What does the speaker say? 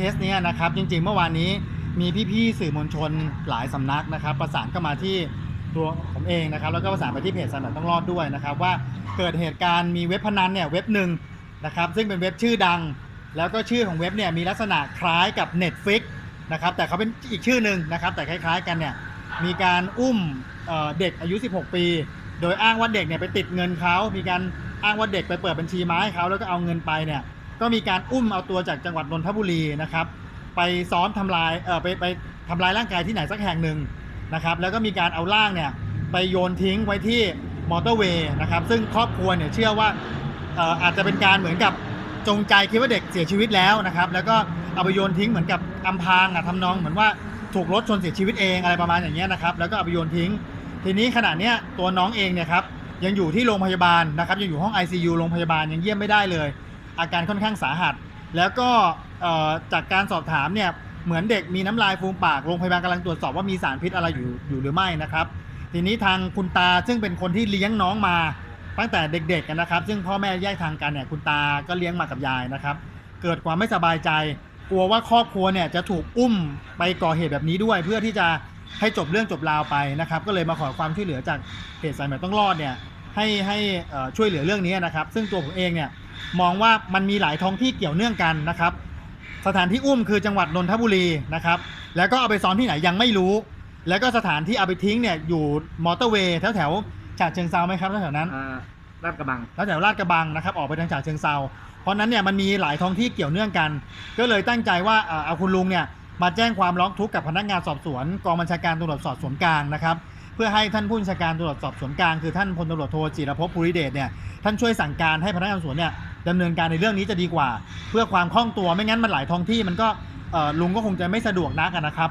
เคสเนี้ยนะครับจริงๆเมื่อวานนี้มีพี่ๆสื่อมวลชนหลายสำนักนะครับ ประสานเข้ามาที่ตัวผมเองนะครับ แล้วก็ประสานไปที่เพจสนันต้องรอดด้วยนะครับ ว่าเกิดเหตุการณ์มีเว็บพนันเนี่ยเว็บหนึ่งนะครับซึ่งเป็นเว็บชื่อดัง แล้วก็ชื่อของเว็บเนี่ยมีลักษณะคล้ายกับ Netflix นะครับแต่เขาเป็นอีกชื่อหนึ่งนะครับ แต่คล้ายๆกันเนี่ยมีการอุ้มเเด็กอายุ 16 ปี โดยอ้างว่าเด็กเนี่ยไปติดเงินเขามีการอ้างว่าเด็กไปเปิดบัญชีม้าให้เขาแล้วก็เอาเงินไปเนี่ย ก็มีการอุ้มเอาตัวจากจังหวัดนนทบุรีนะครับ ไปซ้อมทำลายเออไปไปทำลายร่างกายที่ไหนสักแห่งหนึ่งนะครับ แล้วก็มีการเอาร่างเนี่ยไปโยนทิ้งไว้ที่มอเตอร์เวย์นะครับ ซึ่งครอบครัวเนี่ยเชื่อว่าเอออาจจะเป็นการเหมือนกับจงใจคิดว่าเด็กเสียชีวิตแล้วนะครับ แล้วก็เอาไปโยนทิ้งเหมือนกับอำพรางอะทำนองเหมือนว่าถูกรถชนเสียชีวิตเองอะไรประมาณอย่างเงี้ยนะครับ แล้วก็เอาไปโยนทิ้ง ทีนี้ขณะเนี้ยตัวน้องเองเนี่ยครับยังอยู่ที่โรงพยาบาลนะครับยังอยู่ห้อง ICU โรงพยาบาลยังเยี่ยมไม่ได้เลย อาการค่อนข้างสาหัส แล้วก็จากการสอบถามเนี่ยเหมือนเด็กมีน้ำลายฟูมปากโรงพยาบาลกำลังตรวจสอบว่ามีสารพิษอะไรอยู่อยู่หรือไม่นะครับ ทีนี้ทางคุณตาซึ่งเป็นคนที่เลี้ยงน้องมาตั้งแต่เด็กๆนะครับ ซึ่งพ่อแม่แยกทางกันเนี่ยคุณตาก็เลี้ยงมากับยายนะครับ เกิดความไม่สบายใจกลัวว่าครอบครัวเนี่ยจะถูกอุ้มไปก่อเหตุแบบนี้ด้วย เพื่อที่จะให้จบเรื่องจบราวไปนะครับ ก็เลยมาขอความช่วยเหลือจากเพจสายใหม่ต้องรอดเนี่ยให้ให้ช่วยเหลือเรื่องนี้นะครับ ซึ่งตัวผมเองเนี่ย มองว่ามันมีหลายท้องที่เกี่ยวเนื่องกันนะครับ สถานที่อุ้มคือจังหวัดนนทบุรีนะครับ แล้วก็เอาไปซ้อมที่ไหนยังไม่รู้ แล้วก็สถานที่เอาไปทิ้งเนี่ยอยู่มอเตอร์เวย์แถวแถวๆฉะเชิงเซาไหมครับแถวๆนั้นอ่าลาดกระบังแล้วแถวลาดกระบังนะครับ ออกไปทางฉะเชิงเซาเพราะฉะนั้นเนี่ยมันมีหลายท้องที่เกี่ยวเนื่องกัน ก็เลยตั้งใจว่าเอ่อเอาคุณลุงเนี่ยมาแจ้งความร้องทุกข์กับพนักงานสอบสวนกองบัญชาการตำรวจสอบสวนกลางนะครับ เพื่อให้ท่านผู้บัญชาการตำรวจสอบสวนกลางคือท่านพลตำรวจโทจิรภพภูริเดชเนี่ยท่านช่วยสั่งการให้พนักงานสอบสวนเนี่ย ดำเนินการในเรื่องนี้จะดีกว่า เพื่อความคล่องตัวไม่งั้นมันหลายท้องที่มันก็ลุงก็คงจะไม่สะดวกนักนะครับ